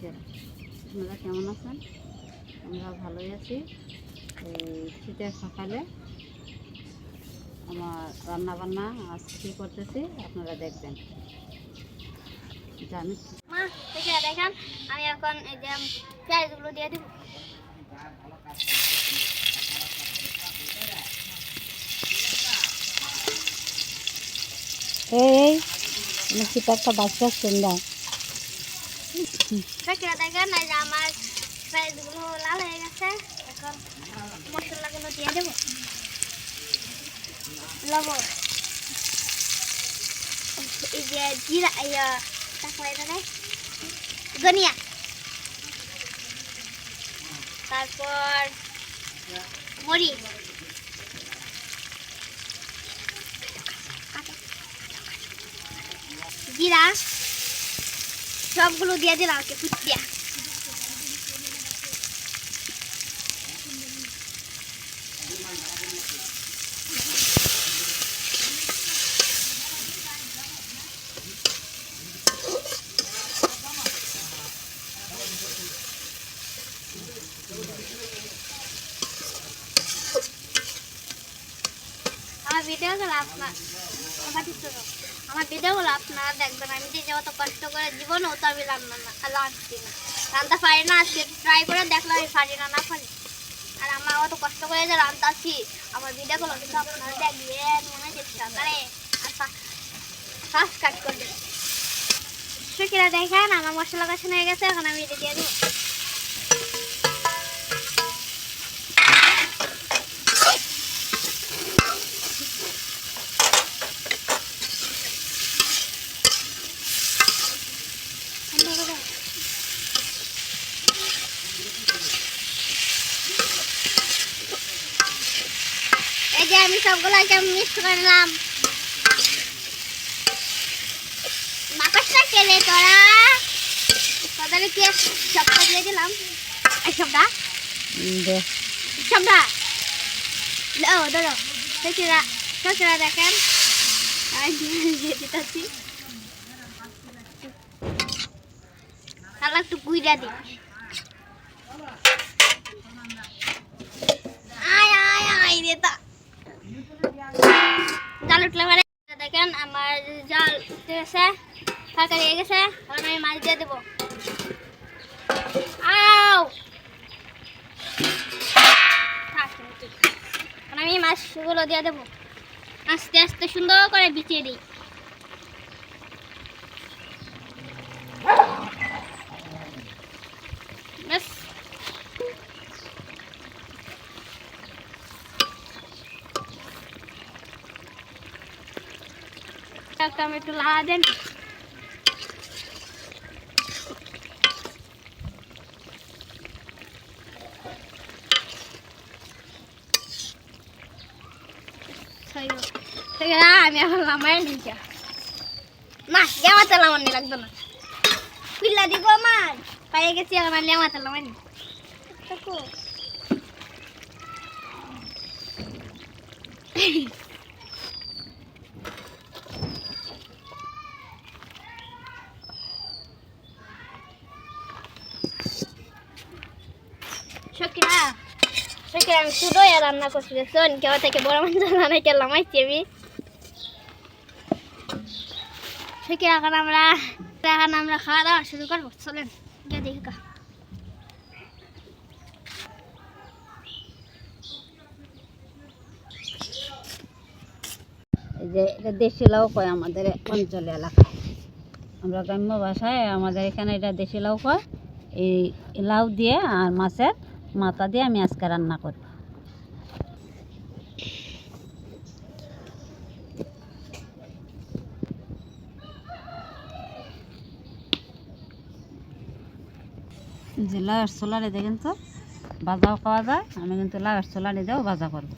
আজকে আপনারা কেমন আছেন? আমরা ভালোই আছি। এই শীতের সকালে আমার রান্না বান্না আজ কী করতেছি আপনারা দেখবেন। জানি। মা দেখেন আমি এখন এই যে পেঁয়াজগুলো দিয়ে দিব। এই এই শীত একটা বাচ্চা শুনলাম দেখে দেখেন এই যে হয়ে গেছে। এখন দিয়ে দেবো। ধনিয়া। তারপর মরিচ। জিরা। সবগুলো দিয়ে দিলাম ওকে ফুটিয়া আমার ভিডিওগুলো আপনার আমার আমার ভিডিওগুলো আপনারা দেখবেন আমি যে যত কষ্ট করে জীবন ও তো আমি রান্না না রাঁধছি না। রান্না পারি না আজকে ট্রাই করে দেখলাম আমি পারি না না পারি। আর আমার অত কষ্ট করে যে রান্তাছি আমার ভিডিওগুলো কিন্তু আপনারা দেখবেন মনে হচ্ছে সকালে আর সাবস্ক্রাইব করবেন সুখিরা দেখেন, আমার মশলা কাছানো হয়ে গেছে, এখন আমি এটা দিয়ে দেবো। যে আমি মিক্স করে নিলাম। মাকাসটা কেলে তোরা তাহলে কি সবটা দিয়ে দিলাম? এই সবটা? সবটা? ও ধরো সচিরা সচিরা দেখেন। আমি দিয়ে দিতেছি। তাহলে একটু গুইরা দিই। উঠে গেছে ফাঁকা হয়ে গেছে এখন আমি মাছ দিয়ে দেবো। আও! আমি মাছগুলো দিয়ে দেবো। আস্তে আস্তে সুন্দর করে বিছিয়ে দিই। একটা আমি একটু লাগা দেন আমি এখন লামাই নিচে না লেমাতে লামানি লাগতো না পিল্লা দিব আমার পাইয়ে গেছি আমার লেমাতে লামানি সকিরা সকিরা আমি শুধুই রান্না করছি শোন কেউ থেকে বড় মাছ রান্না করলাম আইছি আমি। সকিরা এখন আমরা এখন আমরা খাওয়া দাওয়া শুরু করব, চলেন, গিয়ে দেখি যে, এটা দেশি লাউ কয় আমাদের অঞ্চল এলাকায়। আমরা গ্রাম্য ভাষায় আমাদের এখানে এটা দেশি লাউ কয়। এই লাউ দিয়ে আর মাছের মাথা দিয়ে আমি আজকে রান্না করব। যে লাউয়ের সোলারে দেখেন তো, ভাজাও খাওয়া যায়, আমি কিন্তু লাউয়ের সোলারে দিয়েও ভাজা করব।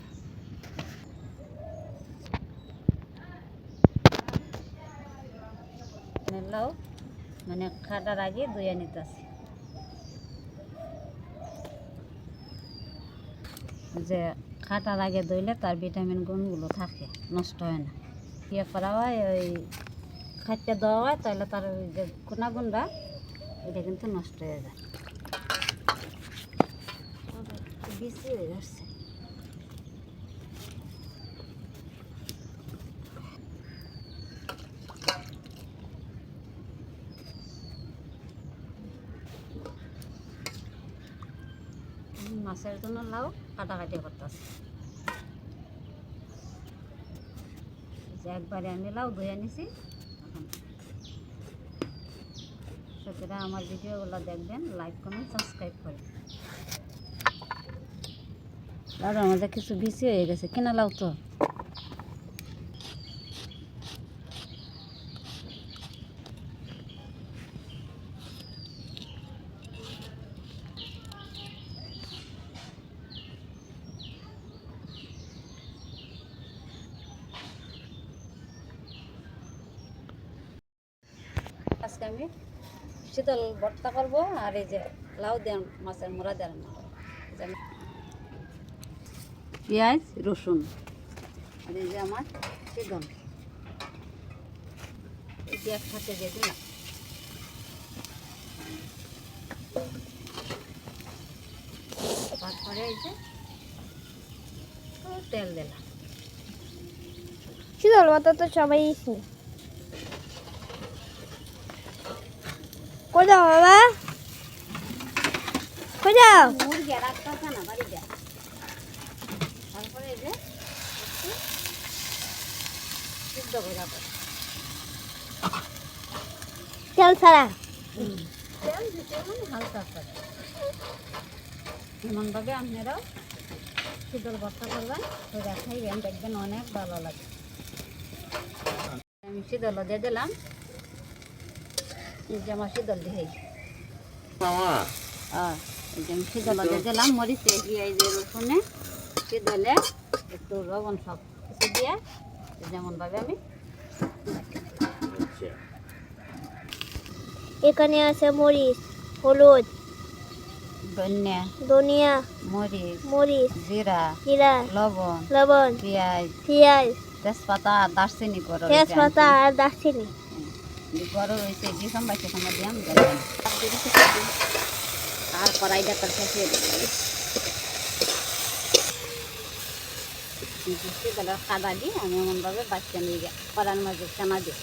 মানে খাটার আগে ধুয়ে নিতেছি। যে খাটার আগে ধুইলে তার ভিটামিন গুণগুলো থাকে, নষ্ট হয় না। ইয়ে করা হয়, ওই খাইতে দেওয়া হয়, তাহলে তার ওই যে গুণাগুণটা, এটা কিন্তু নষ্ট হয়ে যায়। বেশি হয়ে যাচ্ছে। মাছের জন্য লাউ। কাটাকাটি করতেছে। একবারে আমি লাউ ধুয়ে নিছি। এখন সেটা আমার ভিডিওগুলো দেখবেন লাইক কমেন্ট সাবস্ক্রাইব করেন লাউ আমাদের কিছু বেশি হয়ে গেছে। কেনা লাউ তো? আজকে আমি শীতল ভর্তা করব, আর এই যে লাউ দেন, মাছের মোড়া দেন। পেঁয়াজ, রসুন, আর এই যে আমার শীতল একসাথে তারপরে এই যে তেল দিলাম। শীতল ভাতা তো সবাই চিনি কই যাও বাবা কই যাও মুরগি আর একটা আছে না বাড়িতে তারপরে এই যে একটু সিদ্ধ করে রাখো তেল ছাড়া। মানে করে এমনভাবে আপনারাও শীতল ভর্তা করবেন সোজা খাইবেন দেখবেন অনেক ভালো লাগে। আমি শীতল দিয়ে দিলাম। আমার শীতল দিয়ে আর এই শীতল দিলাম মরিচে দিয়ে রসুনে শীতলে একটু লবণ সব কিছু দিয়ে যেমনভাবে আমি এখানে আছে মরিচ হলুদ ধনিয়া ধনিয়া মরিচ মরিচ জিরা জিরা লবণ লবণ পেঁয়াজ পেঁয়াজ তেজপাতা দারচিনি করো তেজপাতা আর দারচিনি। বড় রয়েছে, যে সম্বাইছে সময় দিয়ে আমি দিলাম আর কড়াইটা তার শেষে দিলাম কাদা দিয়ে আমি এমনভাবে বাচ্চা নিয়ে গে কড়ার মাঝে চানা দিয়ে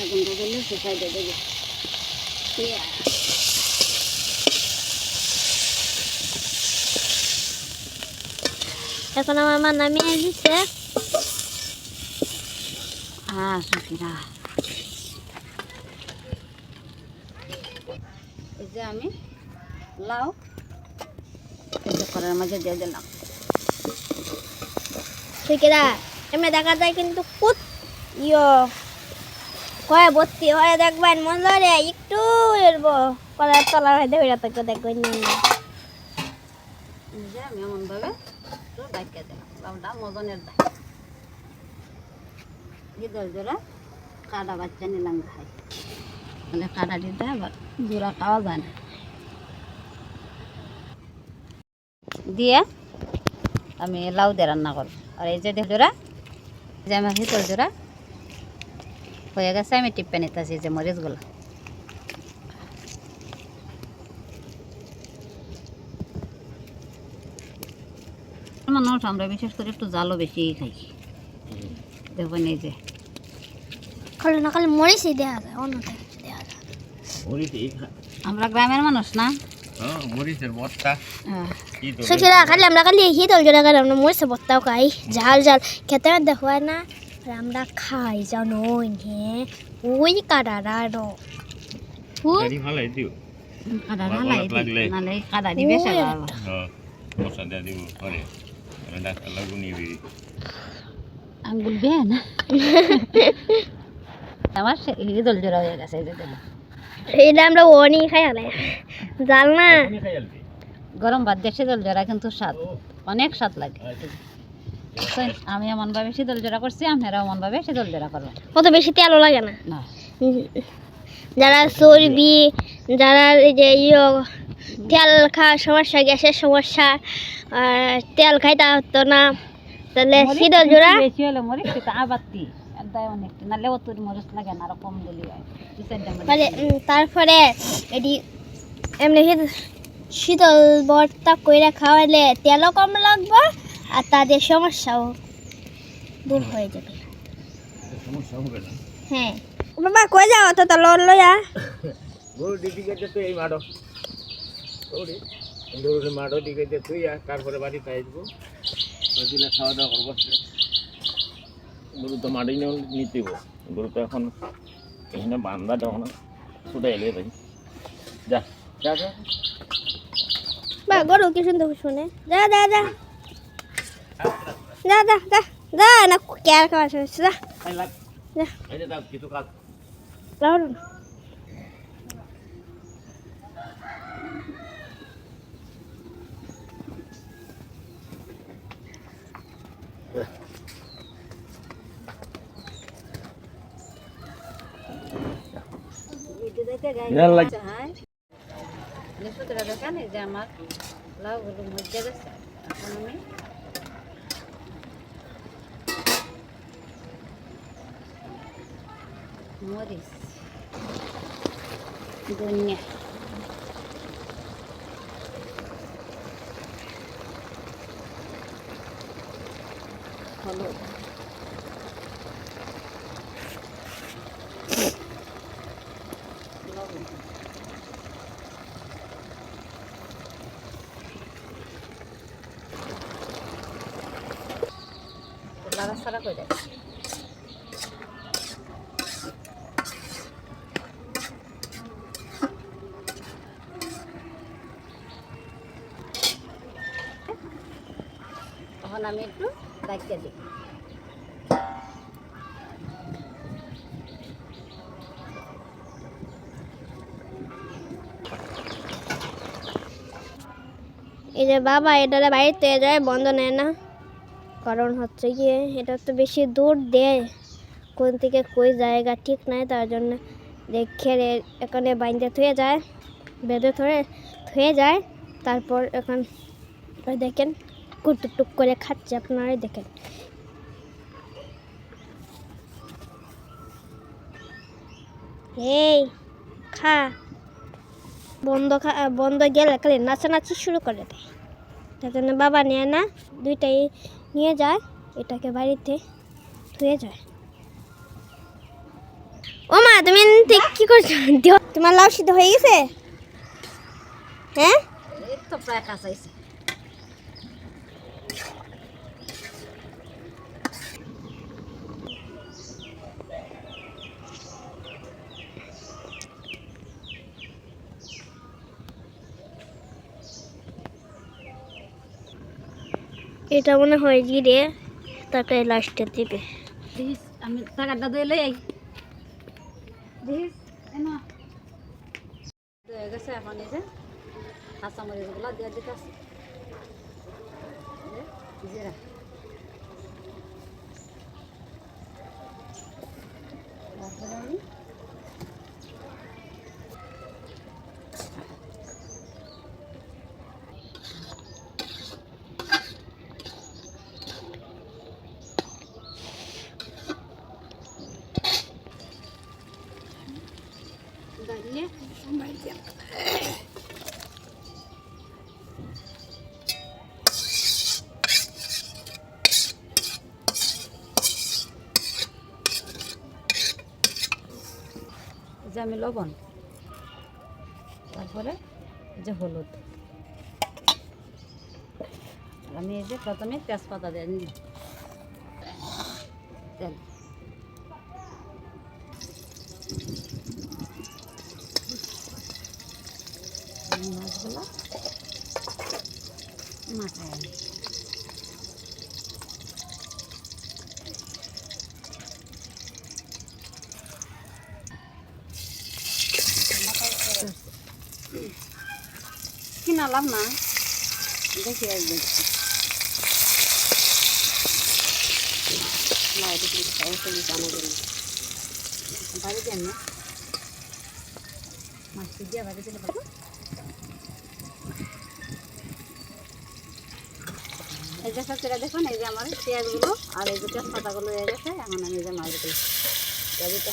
আগুনটা গেলে শুকাই দেবে এখন আমার মা নামিয়ে দিচ্ছে Ah, সখীরা এই যে আমি লাউ করার মাঝে দিয়ে দিলাম ঠিকেরা এমনি দেখা যায় কিন্তু কুত ইয় কয়ে ভর্তি হয়ে দেখবেন মজা একটু এরবো কলার তলা হয়ে দেখবে দেখবেন না এই যে আমি এমনভাবে কাটা দিতে না। দিয়ে আমি লাউ দিয়ে রান্না করব। আর এই যে জোড়া যে আমার শীতল জোড়া, হয়ে গেছে, আমি টিপে নিতেছি যে মরিচগুলো। মানুষ আমরা বিশেষ করে একটু জালও বেশি খাই। দেখবেন এই যে। খালি না খালি মরিচই দেওয়া যায় দেওয়া খা- আমরা গ্রামের মানুষ না? হ্যাঁ, খালি আমরা খালি হিতল জোড়া খালি আমরা মরিচে ভর্তাও খাই ঝাল ঝাল। খেতে দেখো হয় না আর আমরা খাই জানো হ্যাঁ ওই কাটারা কাদা লাগলে? কাদা দিবে আঙ্গুল বেয়ে না? আমার জোড়া হয়ে গেছে। এটা আমরা অনি খাই আলে। জাল না? গরম ভাত দিয়ে শীতল জোড়া কিন্তু স্বাদ। অনেক স্বাদ লাগে। বুঝছেন? আমি এমনভাবে শীতল জোড়া করছি আপনারা এমনভাবে শীতল জোড়া করবেন। অত বেশি তেলও লাগে না। না। যারা চর্বি যারা এই যে ইয়ে তেল খাওয়ার সমস্যা গ্যাসের সমস্যা আর তেল খাইতে হতো না। তাহলে শীতল জোড়া। বেশি হলে মরিচ। উম, তারপরে এটি এমনি শীত- শীতল ভর্তা কইরা খাওয়াইলে তেলও কম লাগবে আর তাদের সমস্যাও দূর হয়ে যাবে। সমস্যা হবে না হ্যাঁ। বাবা কই যাও তো তো লোন লইয়া? গরু যেতে তুই এই মাঠো গরু গরুর মাঠো দিকে তুই আর তারপরে বাড়িতে আসব। দিলে খাওয়া দাওয়া করব। গরু তো মাঠেই নিয়ে নিতেব। গরু তো এখন এখানে বান্ধা তখন ছুটে এলে ভাই। যা। যা যা। বা গরু কি সুন্দর শুনে। যা যা যা। যা যা যা যা না কেয়ার খাওয়া শুনেছি যা। যা। এই যে তার কিছু কাজ দেখেন এই যে আমার লাউগুলো মজে গেছে এখন আমি মরিচ ধনিয়া হলুদ লবণ লাড়াছাড়া করে দেয় তখন আমি একটু দায়িত্ব দিই। এই যে বাবা এটারে বাড়িতে যায় বন্ধ নেয় না, কারণ হচ্ছে গিয়ে এটা তো বেশি দূর দেয় কোন থেকে কই জায়গা ঠিক নাই, তার জন্য দেখে এখানে বাইন্দে থুয়ে যায়, বেঁধে ধরে থুয়ে যায়, তারপর এখন দেখেন কুটুক টুক করে খাচ্ছে আপনারাই দেখেন। এই, খা। বন্ধ খা, বন্ধ গেলে খালি নাচানাচি শুরু করে দেয়। তার জন্য বাবা নেয় না, দুইটাই নিয়ে যায়, এটাকে বাড়িতে ধুয়ে যায়। ও মা, তুমি ঠিক কি করছ? তোমার লাউ সিদ্ধ হয়ে গেছে? হ্যাঁ? তো প্রায় কাছাইছে এটা মনে হয় জিরে তাকে লাস্টের দিকে। আমি টাকাটা দিয়ে লই হয়ে গেছে এখন দিয়ে জিরা তারপরে আমি যে আমি লবণ তারপরে যে হলুদ। আমি এই যে প্রথমে তেজপাতা দিয়ে তেল এই মাছগুলো মাথায় আনি কিনালাম না। দেখি একদিন বাইরে কিন্তু সরাসরি জানা গেল বাড়ি দেন না মাছটি দিয়ে বাড়ি দিলে পাবো সবজিটা দেখুন এই যে আমার পেঁয়াজগুলো আর এই যে তেজপাতাগুলো হয়ে গেছে এখন আমি এই যে মাছ দিই পেঁয়াজিটা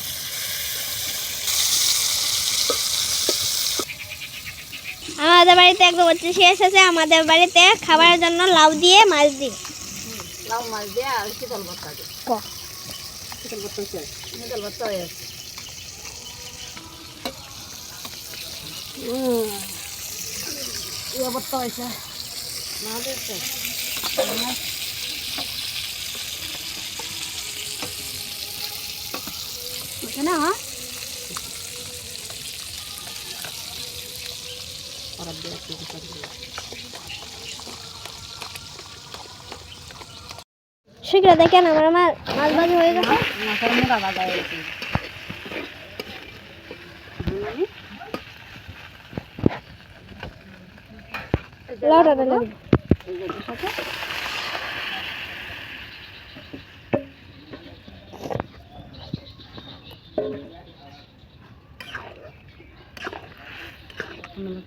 আমাদের বাড়িতে একদম হচ্ছে শেষ আছে। আমাদের বাড়িতে খাবারের জন্য লাউ দিয়ে মাছ দিই। লাউ মাছ দিয়ে আর শীতল ভর্তা দিই। শীতল ভর্তা শীতল ভর্তা হয়ে ইয়ে ভর্তা হয়েছে। মাছ হয়েছে না। শীঘ্র দেখেন আমার আমার মাছ ভাজি হয়ে গেছে। মাছের মুড়া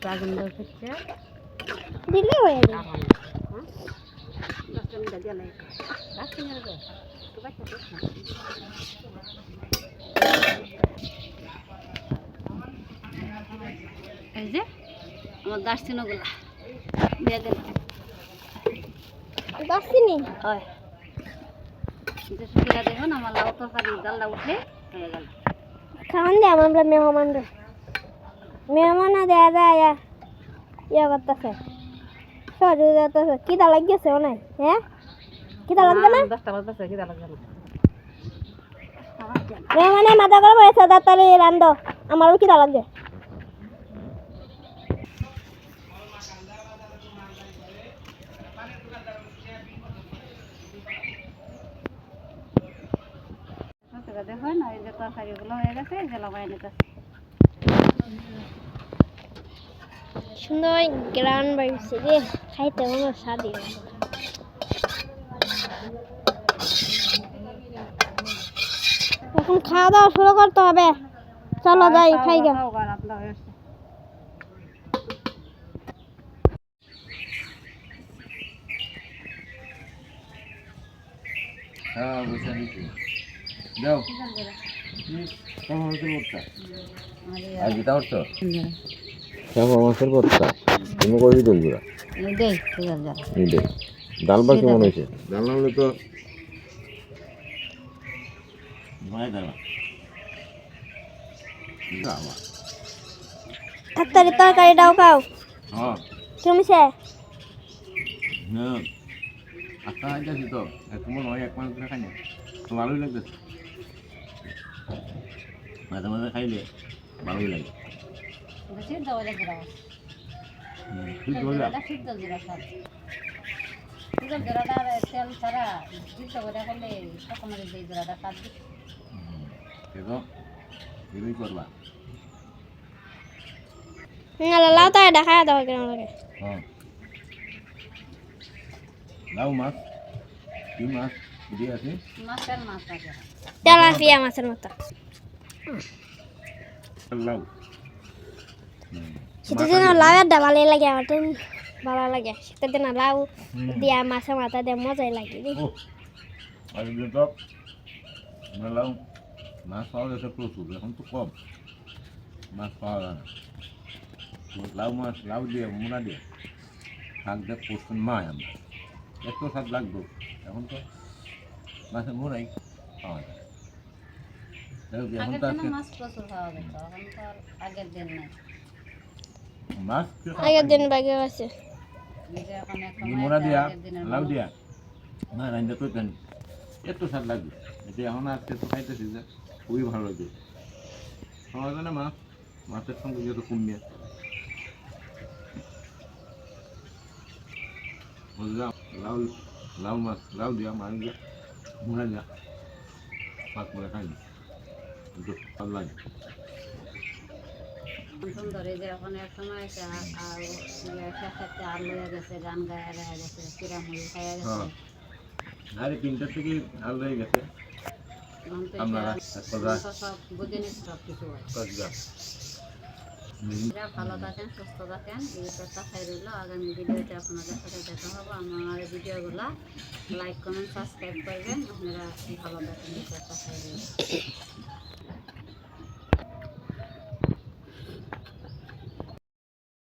দিই। আগুন হচ্ছে দিলেই হয়ে যাবে। এই যে আমার দার্সিনগুলা দিয়ে দিলাম দাসিনি হয়। যে সুবিধা দেখুন আমার লাউ তরকারি ডালটা উঠলে হয়ে গেল। খাওয়ান দিয়ে আমরা মেহমান রে মেহমান দেয়া যায় ইয়া করতেছে। সহযোগী করতেছে কিতা লাগিয়েছে ও নাই হ্যাঁ কিতা লাগবে না? না। মেহমানে মাথা করে বসে তাড়াতাড়ি রান্ধ। আমারও কিতা লাগবে সুবিধা দেখুন এই যে তরকারিগুলো হয়ে গেছে এই যে লবাই নিতেছে সুন্দর গ্রান বাড়ছে রে খাইতে মনে স্বাদই এখন খাওয়া দাওয়া শুরু করতে হবে। চলো যাই, খাই গা হ্যাঁ বসে নিচ্ছি যাও কেমন আর যেটা হচ্ছে কেমন মাছের ভর্তা তুমি এই ঠিক আছে যাও। এই দেখ ডালবা কেমন হয়েছে? ডাল না হলে তো ভয় ডালা আমার তাড়াতাড়ি তরকারিটাও খাও। হ্যাঁ। তুমি সে হ্যাঁ। আটটা যাচ্ছি তো। তোমার নয় এক মাস ধরে খাই না। ভালোই লাগতেছে মাঝে মাঝে খাইলে। ভালোই লাগে। লাও তো দেখা দাও কেন লাগে লাউ মাছ কি মাছ দিয়ে আছে। মাছের তেলাপিয়া মাছের মতো। লাউ শীতের দিন লাউয়ের ডা ভালোই লাগে আমার তো ভালো লাগে শীতের দিন লাউ দিয়া মাছের মাথা দিয়ে মজাই লাগে রে। ও আর এগুলো তো লাউ মাছ পাওয়া যাচ্ছে প্রচুর এখন তো কম মাছ পাওয়া যায় না লাউ মাছ লাউ দিয়ে মোড়া দিয়ে শাক দিয়ে পোষণ মায় আমরা এত স্বাদ লাগতো এখন তো মাছের মোড়াই পাওয়া যায় আগের দিনে মাছ প্রচুর খাওয়া যেত এখন তো আর আগের দিন নাই। মাছ আগের দিন বাকি আছে। আছে, দিয়া? লাউ দিয়া? না রান্না তো জানি এত স্বাদ লাগবে এটা এখন আজকে তো খাইতেছি যে খুবই ভালো লাগে। খাওয়া যায় না মাছ? মাছের সঙ্গে যেহেতু কুমিয়ে বুঝলাম লাউ লাউ মাছ লাউ দিয়া মাছ দিয়া। মোড়া দিয়া? মাছ মোড়া খাই যে এখন এক সময় আর হয়ে গেছে গান গায়ে রয়ে গেছে চিরামুড়ি খাইয়া গেছে। আরে তিনটার থেকে আল গেছে। আপনারা এটা এক কথা সব বুঝে নিচ্ছে সব কিছু কাজটা আপনারা ভালো থাকেন সুস্থ থাকেন এই প্রত্যাশায় রইল। আগামী ভিডিওতে আপনাদের সাথে দেখা হবে। আমার ভিডিওগুলো লাইক কমেন্ট সাবস্ক্রাইব করবেন। আপনারা ভালো থাকেন প্রত্যাশায় রইল।